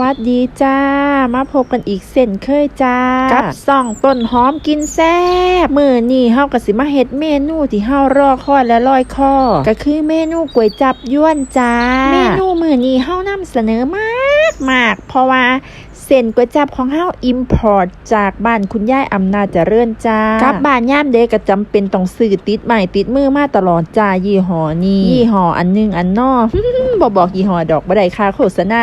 วัสดีจ้า มาพบกันอีกเส้นเคยจ้า กับส่องต้นหอมกินแซ่บมือนี่เฮากะสิมาเฮ็ดเมนูที่เฮารอคอยและลอยคอก็คือเมนูก๋วยจับย้วนจ้า เมนูมือนี่เฮานำเสนอมากมากเพราะว่า เส้นก๋วยจับของเฮาอิมพอร์ตจากบ้านคุณย่ายอำนาจเจริญจ้ากับบ้านย่ามเด็กก็จำเป็นต้องซื้อติดใหม่ติดมือมาตลอดจ้ายี่ห้อนี้ยี่ห้ออันหนึงอันนอบ่บอกยี่ห้อดอกบ่ได้ค่าโฆษณา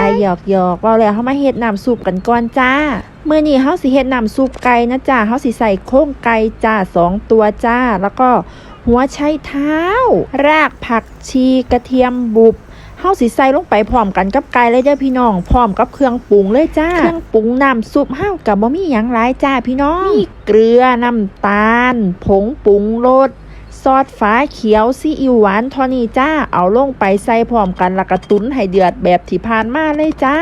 อายหยอกหยอกเว่าแล้วเฮามาเฮ็ดน้ำซุปกันก่อนจ้าเมื้อนี้เฮาสิเฮ็ดน้ำซุปไก่นะจ้าเฮาสิใส่โครงไก่จ้าสองตัวจ้า แล้วก็หัวไชเท้า รากผักชีกระเทียมบุบ เฮาสิใส่ลงไปพร้อมกันกับไก่เลยเด้อพี่น้องพร้อมกับเครื่องปรุงเลยจ้าเครื่องปรุงน้ำซุปเฮากับบ่มีหยังหลายจ้าพี่น้องมีเกลือน้ำตาล ผงปรุงรสซอสฟ้าเขียวซีอิ๊วหวานเทอนี้จ้า เอาลงไปใส่พร้อมกันแล้วก็ตุ้นให้เดือดแบบที่ผ่านมาเลยจ้า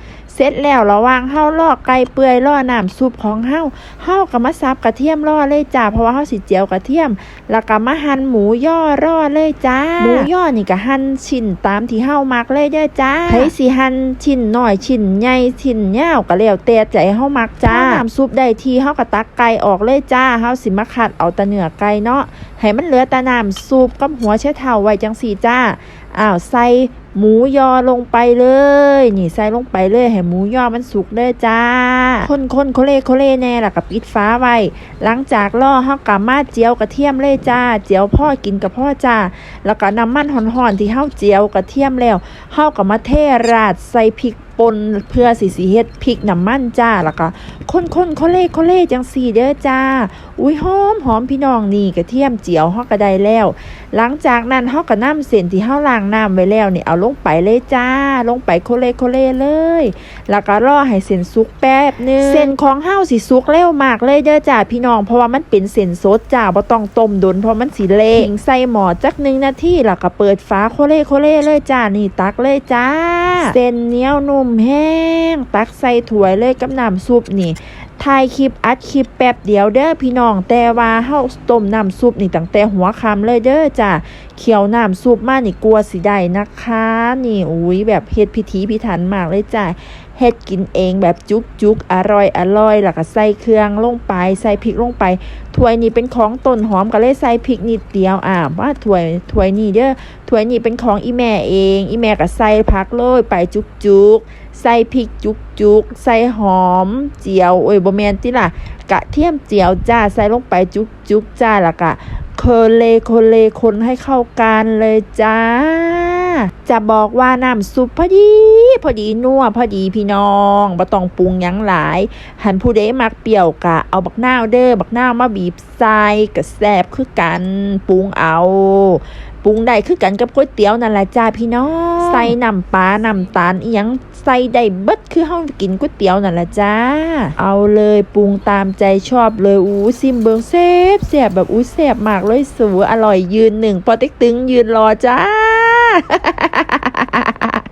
เส ร็จแล้วระหว่างเฮาลอกไก่เปื่อยล่อน้ำซุปของเฮาเฮาก็มาซับกระเทียมล่อเลยจ้าเพราะว่าเฮาสิเจียวกระเทียม แล้วก็มาหั่นหมูย่อร่อเลยจ้าหมูย่อนี่ก็หั่นชิ้นตามที่เฮามักเลยเด้อจ้าใครสิหั่นชิ้นน้อยชิ้นใหญ่ชิ้นยาวก็แล้วแต่ใจเฮามักจ้าน้ำซุปได้ที่เฮาก็ตักไก่ออกเลยจ้าเฮาสิมาคัดเอาแต่เนื้อไก่เนาะให้มันเหลือแต่น้ำซุปกับหัวเชะเท้าไว้จังสี่จ้าอ้าวใส่หมูยอลงไปเลย นี่ใส่ลงไปเลยให้หมูยอมันสุกเด้อจ้า คนคนๆโคเลโคเลแน่ล่ะกับปิดฟ้าไว้ หลังจากล่อเฮากามาเจียวกระเทียมเลยจ้า เจียวพ่อกินกับพ่อจ้า แล้วก็น้ำมันห่อนๆที่ห้าเจียวกระเทียมแล้วเฮากับมาเทราดใส่พริก ป่นเพื่อสิสิเฮ็ดพริกน้ำมันจ้าแล้วก็คนคนๆโคเลโคเล่จังสี่เด้อจ้า อุ้ยหอมหอมพี่น้องนี่กระเทียมเจียวฮาก็ไดแล้ว หลังจากนั้นฮาก็นำเส้นที่เฮาล้างน้ำไว้แล้วนี่เอาลงไปเลยจ้า ลงไปโคเล่โคเล่เลย แล้วก็รอให้เส้นสุกแป๊บนึงเส้นของเฮาสิสุกเร็วมากเลยเด้อจ้าพี่น้องเพราะว่ามันเป็นเส้นสดจ้าบ่ต้องต้มดนเพราะมันสิเละทิ้งใส่หม้อจักหนึ่งนาทีแล้วก็เปิดฝาโคเล่โคเล่เลยจ้านี่ตักเลยจ้า เส้นเนี้ยวนุ่มแห้ง ตักใส่ถ้วยเลยกับน้ำซุปนี่ถ่ายคลิปอัดคลิปแป๊บเดียวเด้อพี่น้องแต่ว่าเฮาต้มน้ำซุปนี่ตั้งแต่หัวค่ำเลยเด้อจ้ะเคี่ยวน้ำซุปมานี่กลัวสิได้นะคะ นี่อุ้ยแบบเฮ็ดพิธีพิถันมากเลยจ้ะ เฮ็ดกินเองแบบจุกจุกอร่อยอร่อยแล้วก็ใส่เครื่องลงไปใส่พริกลงไปถ้วยนี้เป็นของต้นหอมก็เลยใส่พริกนิดเดียวอ่าว่าถ้วยถ้วยนี้เด้อถ้วยนี้เป็นของอีแม่เอง อีแม่ก็ใส่ผักโรยไปจุกจุกใส่พริกจุกจุกใส่หอม เจียวโอ้ยบ่แมนติล่ะกระเทียมเจียวจ้าใส่ลงไปจุกจุกจ้าแล้วก็เคเลโคเลคนให้เข้ากันเลยจ้า จะบอกว่าน้ำซุปพอดี พอดีนัวพอดีพี่น้องบ่ต้องปรุงยังหลาย หันผู้ใดมักเปรี้ยวกะ เอาบักนาวเด้อบักนาวมาบีบใส่กะแซบคือกันปรุงเอาปรุงได้คือกันกับก๋วยเตี๋ยวนั่นแหละจ้าพี่น้องใส่น้ำปลาน้ำตาลอีหยังใส่ได้เบิดคือเฮากินก๋วยเตี๋ยวนั่นแหละจ้า เอาเลยปรุงตามใจชอบเลยอู้ซิมเบิงแซ่บแซบแบบอู้แซบมากเลยสูอร่อยยืนหนึ่งปอเต็กตึงยืนรอจ้า ha ha ha